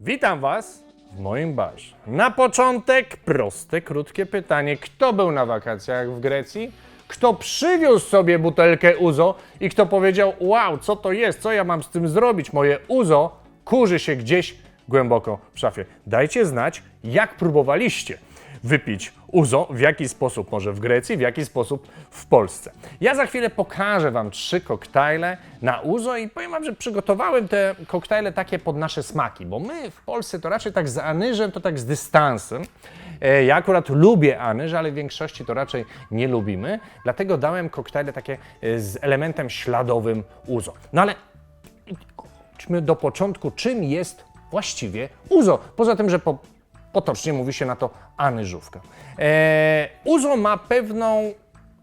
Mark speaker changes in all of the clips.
Speaker 1: Witam Was w moim barze. Na początek proste, krótkie pytanie. Kto był na wakacjach w Grecji? Kto przywiózł sobie butelkę Uzo i kto powiedział, wow, co to jest, co ja mam z tym zrobić? Moje Uzo kurzy się gdzieś głęboko w szafie. Dajcie znać, jak próbowaliście wypić Uzo, w jaki sposób może w Grecji, w jaki sposób w Polsce. Ja za chwilę pokażę Wam trzy koktajle na Uzo i powiem Wam, że przygotowałem te koktajle takie pod nasze smaki, bo my w Polsce to raczej tak z anyżem, to tak z dystansem. E, Ja akurat lubię anyż, ale w większości to raczej nie lubimy, dlatego dałem koktajle takie e, z elementem śladowym Uzo. No ale idźmy do początku, czym jest właściwie uzo. Poza tym, że po, potocznie mówi się na to anyżówka. E, uzo ma pewną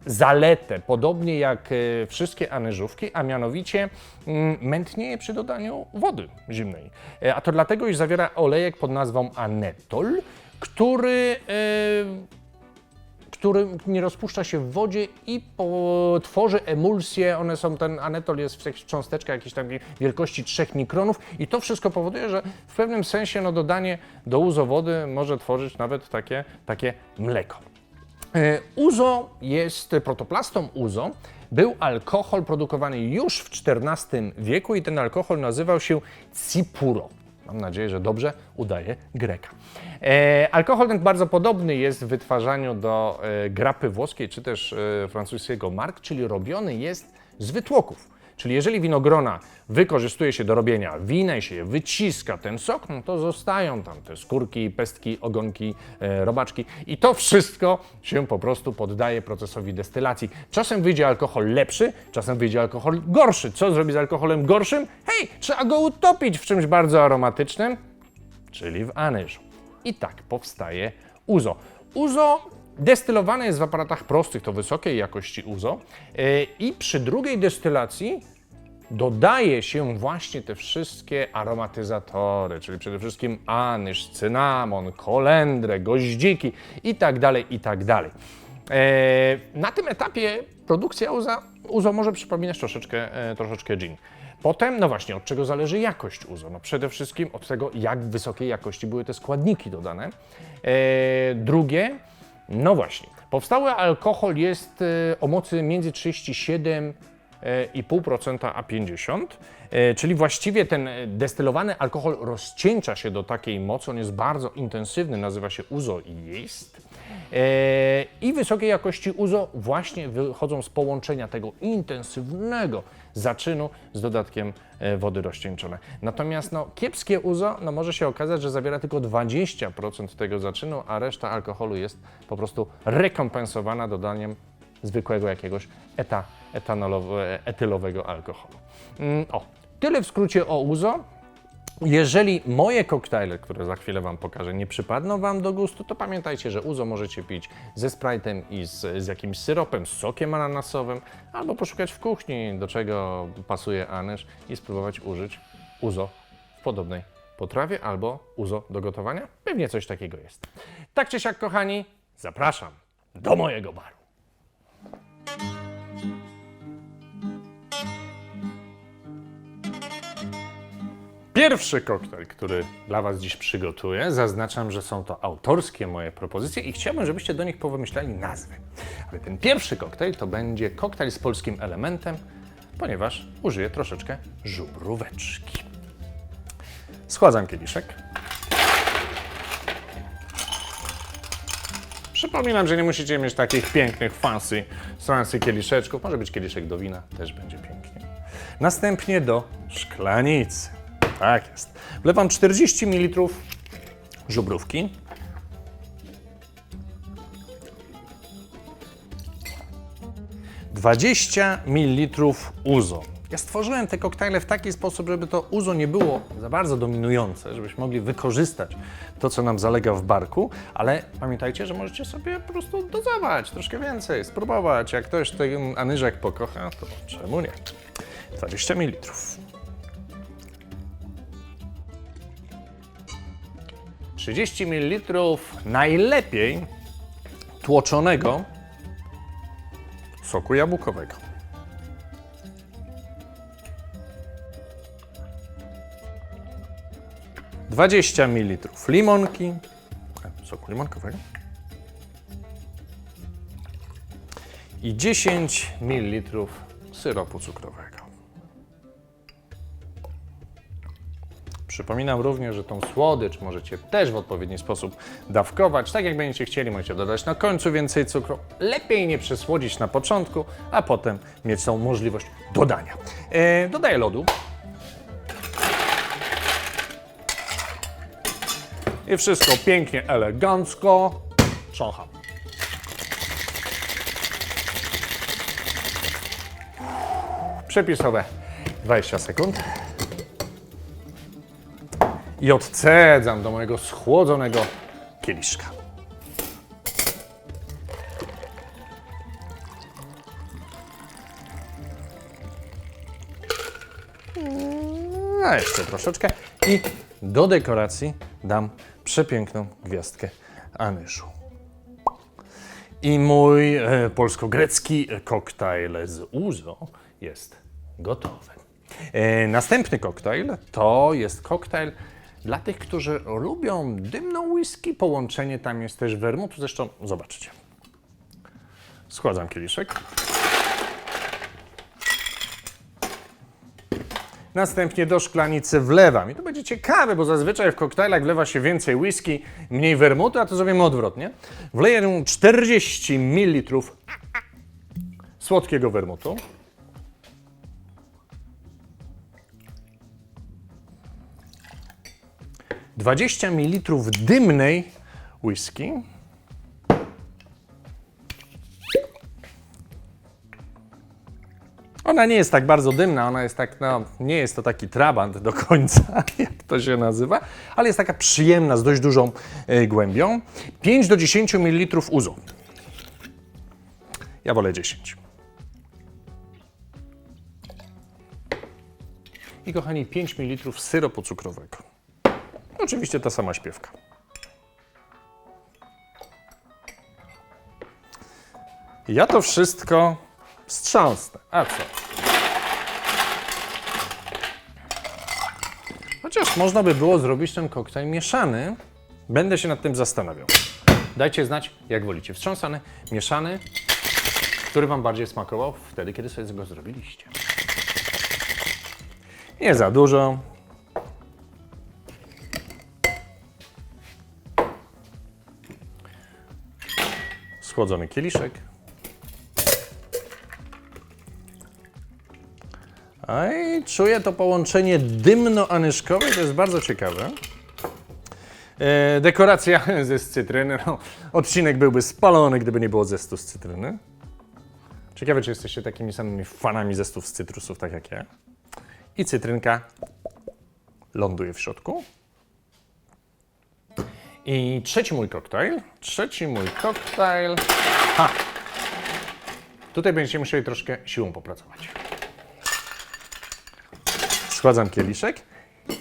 Speaker 1: zaletę, podobnie jak e, wszystkie anyżówki, a mianowicie mm, mętnieje przy dodaniu wody zimnej. E, a to dlatego, iż zawiera olejek pod nazwą anetol, który e, który nie rozpuszcza się w wodzie i po, tworzy emulsję. One są, ten anetol jest w takich cząsteczkach jakiejś tam wielkości 3 mikronów i to wszystko powoduje, że w pewnym sensie no, dodanie do uzo wody może tworzyć nawet takie, takie mleko. E, Uzo jest protoplastą uzo. Był alkohol produkowany już w XIV wieku i ten alkohol nazywał się cipuro. Mam nadzieję, że dobrze udaje Greka. E, alkohol ten bardzo podobny jest w wytwarzaniu do e, grapy włoskiej czy też e, francuskiego mark, czyli robiony jest z wytłoków. Czyli jeżeli winogrona wykorzystuje się do robienia wina i się wyciska ten sok, no to zostają tam te skórki, pestki, ogonki, e, robaczki i to wszystko się po prostu poddaje procesowi destylacji. Czasem wyjdzie alkohol lepszy, czasem wyjdzie alkohol gorszy. Co zrobić z alkoholem gorszym? Trzeba go utopić w czymś bardzo aromatycznym, czyli w anyżu. I tak powstaje uzo. Uzo destylowane jest w aparatach prostych, to wysokiej jakości uzo e, i przy drugiej destylacji dodaje się właśnie te wszystkie aromatyzatory, czyli przede wszystkim anyż, cynamon, kolendrę, goździki i tak dalej, i tak. E, Na tym etapie produkcja uza, uzo może przypominać troszeczkę, e, troszeczkę gin. Potem, no właśnie, od czego zależy jakość uzo? No przede wszystkim od tego, jak wysokiej jakości były te składniki dodane. E, drugie, no właśnie, powstały alkohol jest e, o mocy między 37 e, 0,5% a 50, e, czyli właściwie ten e, destylowany alkohol rozcieńcza się do takiej mocy, on jest bardzo intensywny, nazywa się uzo i jest. E, I wysokiej jakości uzo właśnie wychodzą z połączenia tego intensywnego zaczynu z dodatkiem e, wody rozcieńczone. Natomiast no, kiepskie uzo no, może się okazać, że zawiera tylko 20% tego zaczynu, a reszta alkoholu jest po prostu rekompensowana dodaniem zwykłego jakiegoś eta, etanolowe, etylowego alkoholu. Mm, o, tyle w skrócie o uzo. Jeżeli moje koktajle, które za chwilę Wam pokażę, nie przypadną Wam do gustu, to pamiętajcie, że uzo możecie pić ze Sprite'em i z, z jakimś syropem, z sokiem ananasowym, albo poszukać w kuchni, do czego pasuje anyż i spróbować użyć uzo w podobnej potrawie albo uzo do gotowania. Pewnie coś takiego jest. Tak czy siak, kochani, zapraszam do mojego baru. Pierwszy koktajl, który dla Was dziś przygotuję, zaznaczam, że są to autorskie moje propozycje i chciałbym, żebyście do nich powymyślali nazwy. Ale ten pierwszy koktajl to będzie koktajl z polskim elementem, ponieważ użyję troszeczkę żubróweczki. Schładzam kieliszek. Przypominam, że nie musicie mieć takich pięknych, fancy, fancy kieliszeczków. Może być kieliszek do wina, też będzie pięknie. Następnie do szklanicy. Tak jest. Wlewam 40 ml żubrówki. Dwadzieścia mililitrów uzo. Ja stworzyłem te koktajle w taki sposób, żeby to uzo nie było za bardzo dominujące, żebyśmy mogli wykorzystać to, co nam zalega w barku, ale pamiętajcie, że możecie sobie po prostu dodawać troszkę więcej, spróbować. Jak ktoś ten anyżek pokocha, to czemu nie? 20 mililitrów. 30 ml najlepiej tłoczonego soku jabłkowego. Dwadzieścia ml limonki, soku limonkowego i 10 ml syropu cukrowego. Przypominam również, że tą słodycz możecie też w odpowiedni sposób dawkować. Tak jak będziecie chcieli, możecie dodać na końcu więcej cukru. Lepiej nie przesłodzić na początku, a potem mieć tą możliwość dodania. E, dodaję lodu. I wszystko pięknie, elegancko. Trzącham. Przepisowe 20 sekund. I odcedzam do mojego schłodzonego kieliszka. A jeszcze troszeczkę. I do dekoracji dam przepiękną gwiazdkę anyżu. I mój e, polsko-grecki koktajl z uzo jest gotowy. E, następny koktajl to jest koktajl dla tych, którzy lubią dymną whisky. Połączenie tam jest też wermutu. Zresztą zobaczcie. Schładzam kieliszek. Następnie do szklanicy wlewam. I to będzie ciekawe, bo zazwyczaj w koktajlach wlewa się więcej whisky, mniej wermutu, a to zrobimy odwrotnie. Wleję 40 ml słodkiego wermutu. Dwadzieścia ml dymnej whisky. Ona nie jest tak bardzo dymna, ona jest tak, no, nie jest to taki trabant do końca, jak to się nazywa, ale jest taka przyjemna, z dość dużą e, głębią. 5 do 10 ml uzu. Ja wolę 10. I kochani, 5 ml syropu cukrowego. Oczywiście ta sama śpiewka. Ja to wszystko wstrząsnę. A co? Chociaż można by było zrobić ten koktajl mieszany. Będę się nad tym zastanawiał. Dajcie znać, jak wolicie. Wstrząsany, mieszany, który Wam bardziej smakował wtedy, kiedy sobie go zrobiliście. Nie za dużo. Schłodzony kieliszek. A czuję to połączenie dymno-anyszkowe, to jest bardzo ciekawe. E, dekoracja ze z cytryny. No, odcinek byłby spalony, gdyby nie było zestu z cytryny. Ciekawe, czy jesteście takimi samymi fanami zestów z cytrusów, tak jak ja. I cytrynka ląduje w środku. I trzeci mój koktajl. Trzeci mój koktajl. Ha! Tutaj będziecie musieli troszkę siłą popracować. Schładzam kieliszek.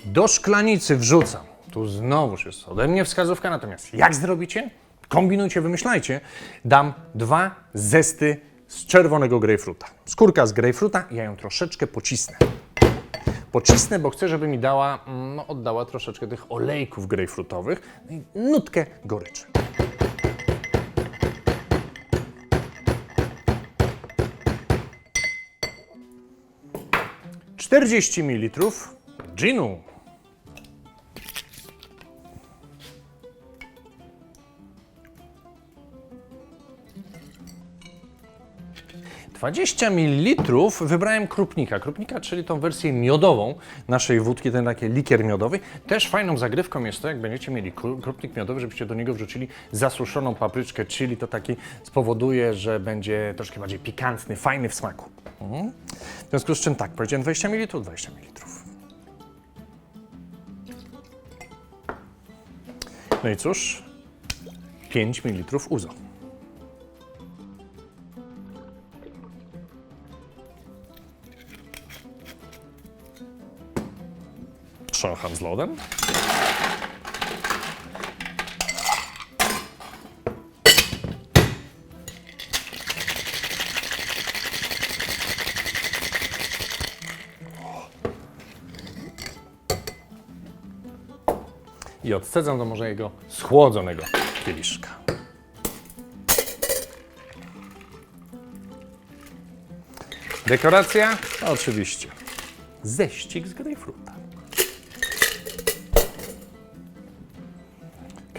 Speaker 1: Do szklanicy wrzucam. Tu znowuż jest ode mnie wskazówka, natomiast jak zrobicie? Kombinujcie, wymyślajcie. Dam dwa zesty z czerwonego grejpfruta. Skórka z grejpfruta, ja ją troszeczkę pocisnę. Pocisnę, bo chcę, żeby mi dała, mm, no, oddała troszeczkę tych olejków grejpfrutowych no i nutkę goryczy. Czterdzieści mililitrów ginu. 20 ml wybrałem krupnika. Krupnika, czyli tą wersję miodową naszej wódki, ten taki likier miodowy. Też fajną zagrywką jest to, jak będziecie mieli kru- krupnik miodowy, żebyście do niego wrzucili zasuszoną papryczkę chili, to taki spowoduje, że będzie troszkę bardziej pikantny, fajny w smaku. Mhm. W związku z czym tak, powiedziałem 20 ml, 20 ml. No i cóż, 5 ml uzo. Trzącham z lodem. i odcedzam do mojego schłodzonego kieliszka. Dekoracja? Oczywiście. Ześcik z grejpfruta.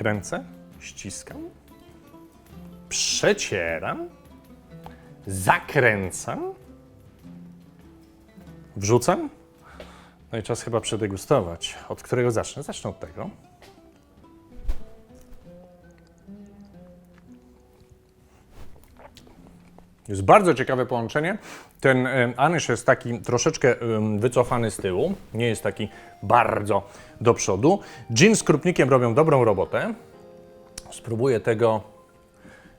Speaker 1: Kręcę, ściskam, przecieram, zakręcam, wrzucam. No i czas chyba przedegustować. Od którego zacznę? Zacznę od tego. Jest bardzo ciekawe połączenie. Ten em, anysz jest taki troszeczkę wycofany z tyłu, nie jest taki bardzo do przodu. Gin z krupnikiem robią dobrą robotę. Spróbuję tego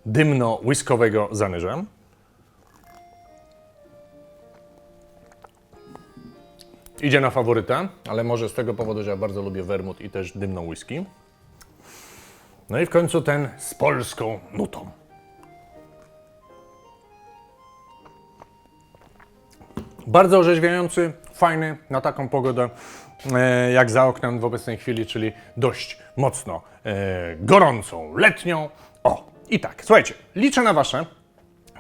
Speaker 1: dymno-whiskowego z anyżem. Idzie na faworyta, ale może z tego powodu, że ja bardzo lubię wermut i też dymną whisky. No i w końcu ten z polską nutą. Bardzo orzeźwiający, fajny na taką pogodę e, jak za oknem w obecnej chwili, czyli dość mocno e, gorącą, letnią. O, i tak, słuchajcie, liczę na Wasze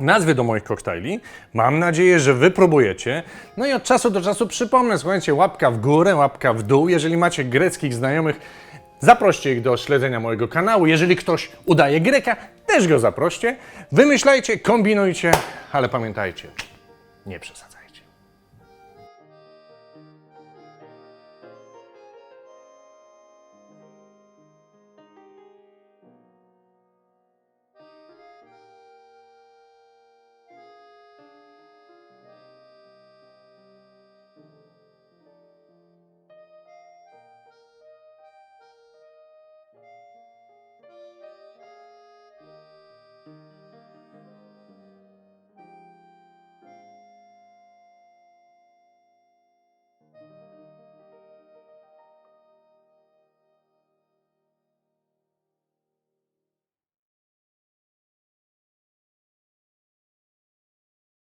Speaker 1: nazwy do moich koktajli. Mam nadzieję, że wy próbujecie. No i od czasu do czasu przypomnę, słuchajcie, łapka w górę, łapka w dół. Jeżeli macie greckich znajomych, zaproście ich do śledzenia mojego kanału. Jeżeli ktoś udaje greka, też go zaproście. Wymyślajcie, kombinujcie, ale pamiętajcie, nie przesadzajcie.